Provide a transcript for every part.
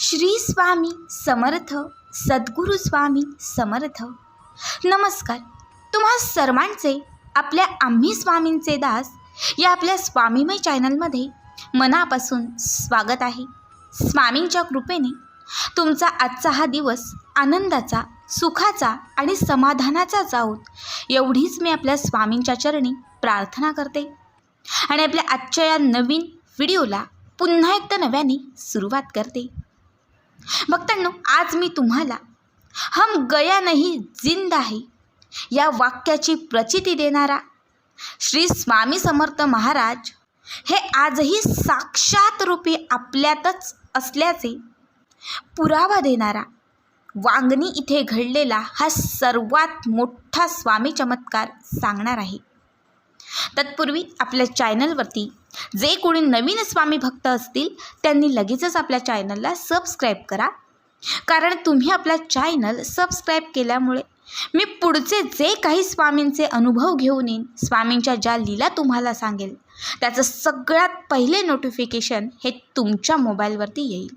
श्री स्वामी समर्थ सद्गुरू स्वामी समर्थ. नमस्कार. तुम्हा सर्वांचे आपल्या आम्ही स्वामींचे दास या आपल्या स्वामीमय चॅनलमध्ये मनापासून स्वागत आहे. स्वामींच्या कृपेने तुमचा आजचा हा दिवस आनंदाचा सुखाचा आणि समाधानाचा जाऊत एवढीच मी आपल्या स्वामींच्या चरणी प्रार्थना करते. आणि आपल्या आजच्या या नवीन व्हिडिओला पुन्हा एकदा नव्याने सुरुवात करते. भक्तांनो आज मी तुम्हाला हम गया नाही जिंद आहे या वाक्याची प्रचिती देणारा श्री स्वामी समर्थ महाराज हे आजही साक्षात रूपी आपल्यातच असल्याचे पुरावा देणारा वांगणी इथे घडलेला हा सर्वात मोठा स्वामी चमत्कार सांगणार आहे. तत्पूर्वी आपल्या चॅनलवरती जे कोणी नवीन स्वामी भक्त असतील त्यांनी लगेचच आपल्या चॅनलला सबस्क्राईब करा. कारण तुम्ही आपला चॅनल सबस्क्राईब केल्यामुळे मी पुढचे जे काही स्वामींचे अनुभव घेऊन येईन स्वामींच्या ज्या लीला तुम्हाला सांगेल त्याचं सगळ्यात पहिले नोटिफिकेशन हे तुमच्या मोबाईलवरती येईल.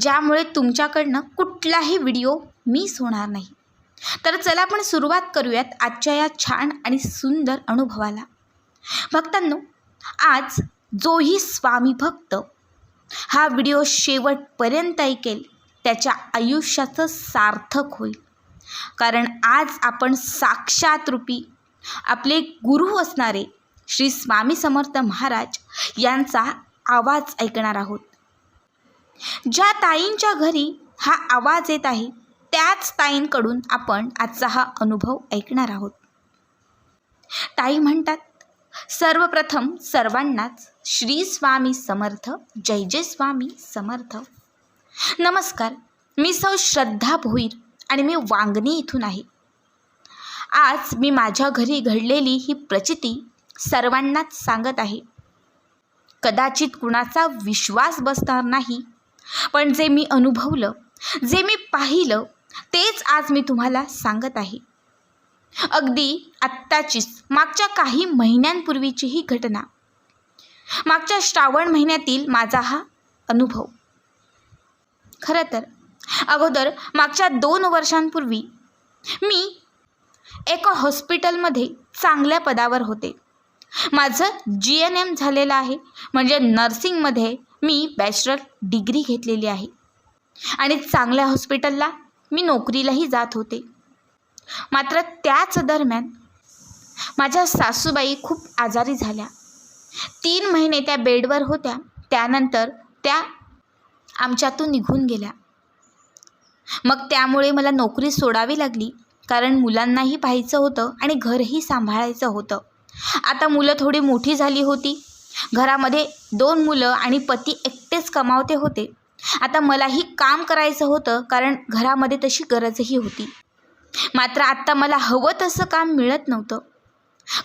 ज्यामुळे तुमच्याकडनं कुठलाही व्हिडिओ मिस होणार नाही. तर चला आपण सुरुवात करूयात आजच्या या छान आणि सुंदर अनुभवाला. भक्तांनो आज जोही स्वामी भक्त हा व्हिडिओ शेवटपर्यंत ऐकेल त्याच्या आयुष्याचं सार्थक होईल. कारण आज आपण साक्षात रूपी आपले गुरु असणारे श्री स्वामी समर्थ महाराज यांचा आवाज ऐकणार आहोत. ज्या ताईंच्या घरी हा आवाज येत आहे त्याच ताईंकडून आपण आजचा हा अनुभव ऐकणार आहोत. ताई म्हणतात सर्वप्रथम सर्वांनाच श्री स्वामी समर्थ जय जय स्वामी समर्थ. नमस्कार मी सौ श्रद्धा भोईर आणि मी वांगणी इथून आहे. आज मी माझ्या घरी घडलेली ही प्रचिती सर्वांनाच सांगत आहे. कदाचित कुणाचा विश्वास बसणार नाही पण जे मी अनुभवलं जे मी पाहिलं तेच आज मी तुम्हाला सांगत आहे. अगदी आत्ताचीच मागच्या काही महिन्यांपूर्वीची ही घटना. मागच्या श्रावण महिन्यातील माझा हा अनुभव. खरं तर अगोदर मागच्या दोन वर्षांपूर्वी मी एका हॉस्पिटलमध्ये चांगल्या पदावर होते. माझं जी एन एम झालेलं आहे म्हणजे नर्सिंगमध्ये मी बॅचलर डिग्री घेतलेली आहे. आणि चांगल्या हॉस्पिटलला मी नोकरीलाही जात होते. मात्र त्याच दरम्यान माझ्या सासूबाई खूप आजारी झाल्या. तीन महिने त्या बेडवर होत्या. त्यानंतर त्या आमच्यातून निघून गेल्या. मग त्यामुळे मला नोकरी सोडावी लागली कारण मुलांनाही पाहायचं होतं आणि घरही सांभाळायचं होतं. आता मुलं थोडी मोठी झाली होती. घरामध्ये दोन मुलं आणि पती एकटेच कमावते होते. आता मलाही काम करायचं होतं कारण घरामध्ये तशी गरजही होती. मात्र आत्ता मला हवं तसं काम मिळत नव्हतं.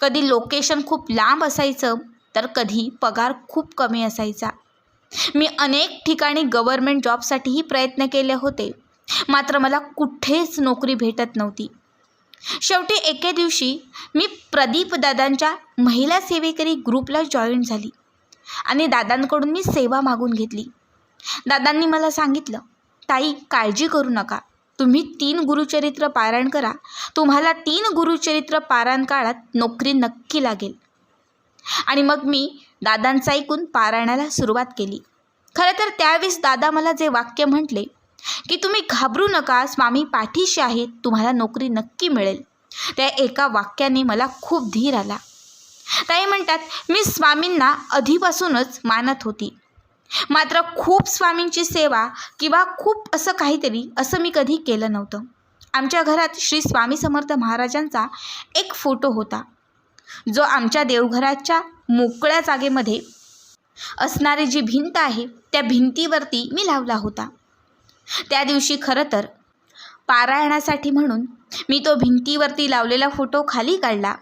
कधी लोकेशन खूप लांब असायचं तर कधी पगार खूप कमी असायचा. मी अनेक ठिकाणी गव्हर्मेंट जॉबसाठीही प्रयत्न केले होते मात्र मला कुठेच नोकरी भेटत नव्हती. शेवटी एके दिवशी मी प्रदीप दादांच्या महिला सेवेकरी ग्रुपला जॉईन झाली आणि दादांकडून मी सेवा मागून घेतली. दादांनी मला सांगितलं ताई काळजी करू नका. तुम्ही तीन गुरुचरित्र पारायण करा. तुम्हाला तीन गुरुचरित्र पारायण काळात नोकरी नक्की लागेल. आणि मग मी दादांचं ऐकून पारायणाला सुरुवात केली. खरं तर त्यावेळेस दादा मला जे वाक्य म्हटले की तुम्ही घाबरू नका स्वामी पाठीशी आहेत तुम्हाला नोकरी नक्की मिळेल. त्या एका वाक्याने मला खूप धीर आला. ताई म्हणतात मी स्वामींना आधीपासूनच मानत होती. मात्र खूप स्वामींची सेवा किंवा खूप असं काहीतरी असं मी कधी केलं नव्हतं. आमच्या घरात श्री स्वामी समर्थ महाराजांचा एक फोटो होता. जो आमच्या देवघराच्या मोकळ्या जागेमध्ये असणारी जी भिंत आहे त्या भिंतीवरती मी लावला होता. त्या दिवशी खरं तर पारायणासाठी म्हणून मी तो भिंतीवरती लावलेला फोटो खाली काढला.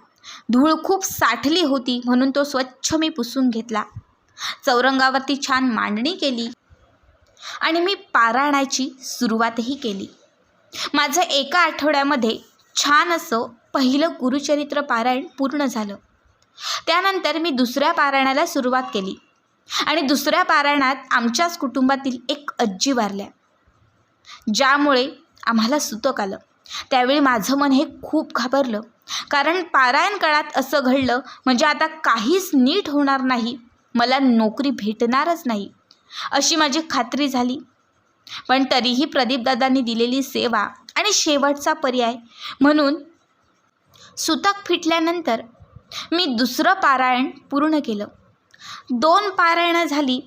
धूळ खूप साठली होती म्हणून तो स्वच्छ मी पुसून घेतला. चौरंगावरती छान मांडणी केली आणि मी पारायणाची सुरुवातही केली. माझं एका आठवड्यामध्ये छान असं पहिलं गुरुचरित्र पारायण पूर्ण झालं. त्यानंतर मी दुसऱ्या पारायणाला सुरुवात केली आणि दुसऱ्या पारायणात आमच्याच कुटुंबातील एक आजी वारल्या. ज्यामुळे आम्हाला सुतक आलं. त्यावेळी माझं मन हे खूप घाबरलं. कारण पारायण काळात असं घडलं म्हणजे आता काहीच नीट होणार नाही मला नोकरी भेटणारच नाही अशी माझी खात्री झाली. पण तरीही प्रदीपदादांनी दिलेली सेवा आणि शेवटचा पर्याय म्हणून सुतक फिटल्यानंतर मी दुसरं पारायण पूर्ण केलं. दोन पारायणं झाली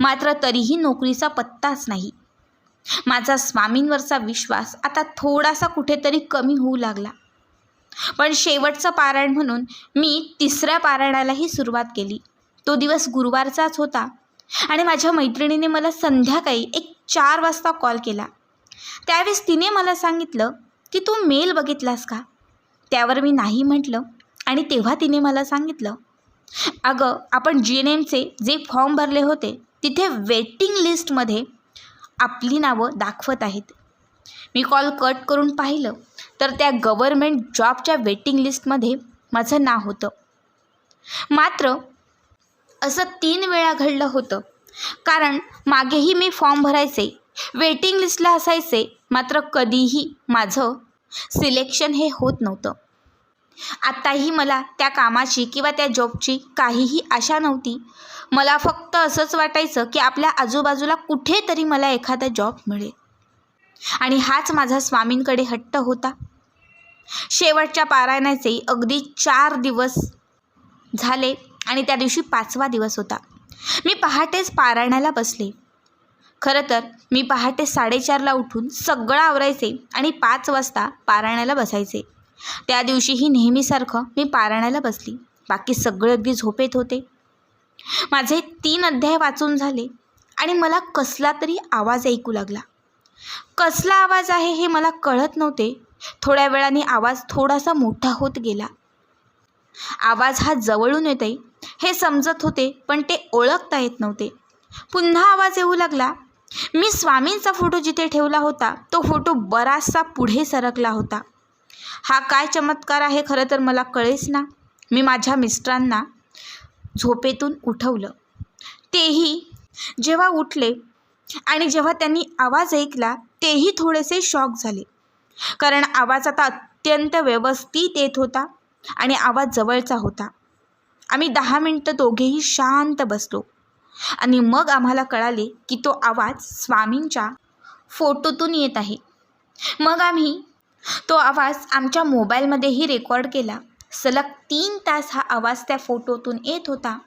मात्र तरीही नोकरीचा पत्ताच नाही. माझा स्वामींवरचा विश्वास आता थोडासा कुठेतरी कमी होऊ लागला. पण शेवटचं पारायण म्हणून मी तिसऱ्या पारायणालाही सुरुवात केली. तो दिवस गुरुवारचाच होता. आणि माझ्या मैत्रिणीने मला संध्याकाळी एक चार वाजता कॉल केला. त्यावेळेस तिने मला सांगितलं की तू मेल बघितलास का? त्यावर मी नाही म्हटलं. आणि तेव्हा तिने मला सांगितलं अगं आपण जी एन एमचे जे फॉर्म भरले होते तिथे वेटिंग लिस्टमध्ये आपली नावं दाखवत आहेत. मी कॉल कट करून पाहिलं तर त्या गव्हर्मेंट जॉबच्या वेटिंग लिस्टमध्ये माझं नाव होतं. मात्र असं तीन वेळा घडलं होतं. कारण मागेही मी फॉर्म भरायचे वेटिंग लिस्टला असायचे मात्र कधीही माझं सिलेक्शन हे होत नव्हतं. आत्ताही मला त्या कामाची किंवा त्या जॉबची काहीही आशा नव्हती. मला फक्त असंच वाटायचं की आपल्या आजूबाजूला कुठेतरी मला एखादा जॉब मिळेल. आणि हाच माझा स्वामींकडे हट्ट होता. शेवटच्या पारायणाचे अगदी चार दिवस झाले. आणि त्या दिवशी पाचवा दिवस होता. मी पहाटेच पारायणाला बसले. खरं तर मी पहाटे साडेचारला उठून सगळं आवरायचे आणि पाच वाजता पारायणाला बसायचे. त्या दिवशीही नेहमीसारखं मी पारायणाला बसली. बाकी सगळे अगदी झोपेत होते. माझे तीन अध्याय वाचून झाले आणि मला कसला तरी आवाज ऐकू लागला. कसला आवाज आहे हे मला कळत नव्हते. थोड्या वेळाने आवाज थोडासा मोठा होत गेला. आवाज हा जवळून येतोय. हे समजत होते पण ते ओळखता येत नव्हते. पुन्हा आवाज येऊ लागला. मी स्वामींचा फोटो जिथे ठेवला होता तो फोटो बराचसा पुढे सरकला होता. हा काय चमत्कार आहे खरं तर मला कळेच ना. मी माझ्या मिस्टरांना झोपेतून उठवलं. तेही जेव्हा उठले आणि जेव्हा त्यांनी आवाज ऐकला तेही थोडेसे शॉक झाले. कारण आवाज आता अत्यंत व्यवस्थित येत होता आणि आवाज जवळचा होता. आम्ही दहा मिनटं दोघेही शांत बसलो. आणि मग आम्हाला कळाले की तो आवाज स्वामींच्या फोटोतून येत आहे. मग आम्ही तो आवाज आमच्या मोबाईलमध्येही रेकॉर्ड केला. सलग तीन तास हा आवाज त्या फोटोतून येत होता.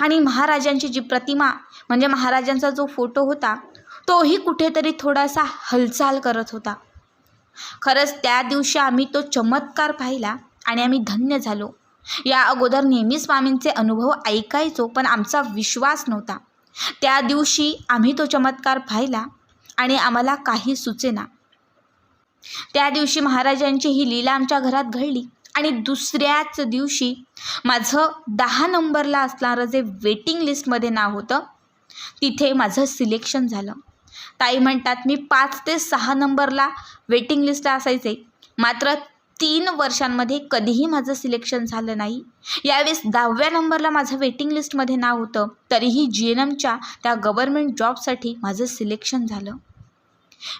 आणि महाराजांची जी प्रतिमा म्हणजे महाराजांचा जो फोटो होता तोही कुठेतरी थोडासा हालचाल करत होता. खरंच त्या दिवशी आम्ही तो चमत्कार पाहिला आणि आम्ही धन्य झालो. या अगोदर नेहमी स्वामींचे अनुभव ऐकायचो पण आमचा विश्वास नव्हता. त्या दिवशी आम्ही तो चमत्कार पाहिला आणि आम्हाला काही सुचेना. त्या दिवशी महाराजांची ही लीला आमच्या घरात घडली आणि दुसऱ्याच दिवशी माझं दहा नंबरला असणारं जे वेटिंग लिस्टमध्ये नाव होतं तिथे माझं सिलेक्शन झालं. ताई म्हणतात मी पाच ते सहा नंबरला वेटिंग लिस्टला असायचे. मात्र तीन वर्षांमध्ये कधीही माझं सिलेक्शन झालं नाही. यावेळेस दहाव्या नंबरला माझं वेटिंग लिस्टमध्ये नाव होतं. तरीही जी एन एमच्या त्या गव्हर्मेंट जॉबसाठी माझं सिलेक्शन झालं.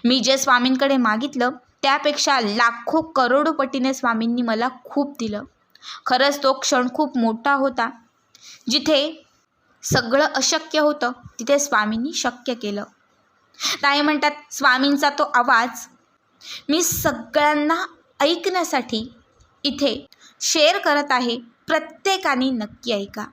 मी जे स्वामींकडे मागितलं त्यापेक्षा लाखो करोडो पटीने स्वामींनी मला खूप दिलं. खरंच तो क्षण खूप मोठा होता. जिथे सगळं अशक्य होतं तिथे स्वामींनी शक्य केलं. ताई म्हणतात स्वामींचा तो आवाज मी सगळ्यांना ऐकण्यासाठी इथे शेअर करत आहे. प्रत्येकाने नक्की ऐका.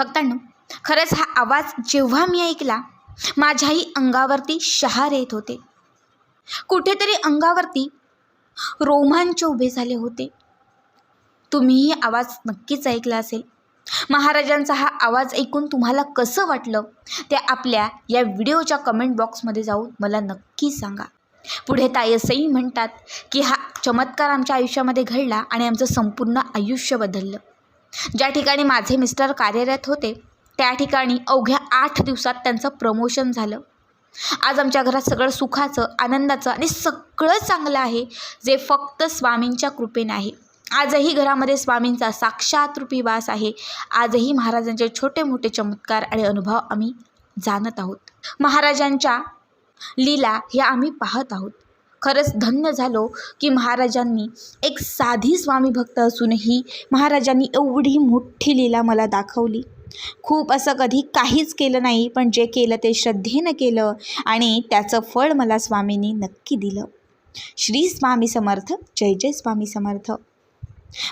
भक्तांनो खरंच हा आवाज जेव्हा मी ऐकला माझ्याही अंगावरती शहार येत होते. कुठेतरी अंगावरती रोमांच उभे झाले होते. तुम्हीही आवाज नक्कीच ऐकला असेल. महाराजांचा हा आवाज ऐकून तुम्हाला कसं वाटलं ते आपल्या या व्हिडिओच्या कमेंट बॉक्समध्ये जाऊन मला नक्की सांगा. पुढे ताई म्हणतात की हा चमत्कार आमच्या आयुष्यामध्ये घडला आणि आमचं संपूर्ण आयुष्य बदललं. ज्या ठिकाणी माझे मिस्टर कार्यरत होते त्या ठिकाणी अवघ्या आठ दिवसात त्यांचं प्रमोशन झालं. आज आमच्या घरात सगळं सुखाचं आनंदाचं आणि सगळं चांगलं आहे जे फक्त स्वामींच्या कृपेने आहे. आजही घरामध्ये स्वामींचा साक्षात रूपी वास आहे. आजही महाराजांचे छोटे मोठे चमत्कार आणि अनुभव आम्ही जाणत आहोत. महाराजांच्या लीला ह्या आम्ही पाहत आहोत. खरंच धन्य झालो की महाराजांनी एक साधी स्वामी भक्त असूनही महाराजांनी एवढी मोठी लीला मला दाखवली. खूप असं कधी काहीच केलं नाही पण जे केलं ते श्रद्धेनं केलं आणि त्याचं फळ मला स्वामींनी नक्की दिलं. श्री स्वामी समर्थ जय जय स्वामी समर्थ.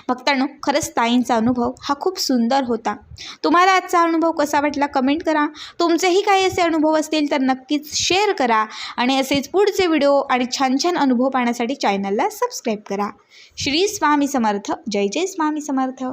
भक्तांनो खरंच ताईंचा अनुभव हा खूप सुंदर होता. तुम्हाला आजचा अनुभव कसा वाटला कमेंट करा. तुमचेही काही असे अनुभव असतील तर नक्कीच शेअर करा आणि असेच पुढचे व्हिडिओ आणि छान छान अनुभव पाहण्यासाठी चॅनलला सबस्क्राईब करा. श्री स्वामी समर्थ. जय जय स्वामी समर्थ.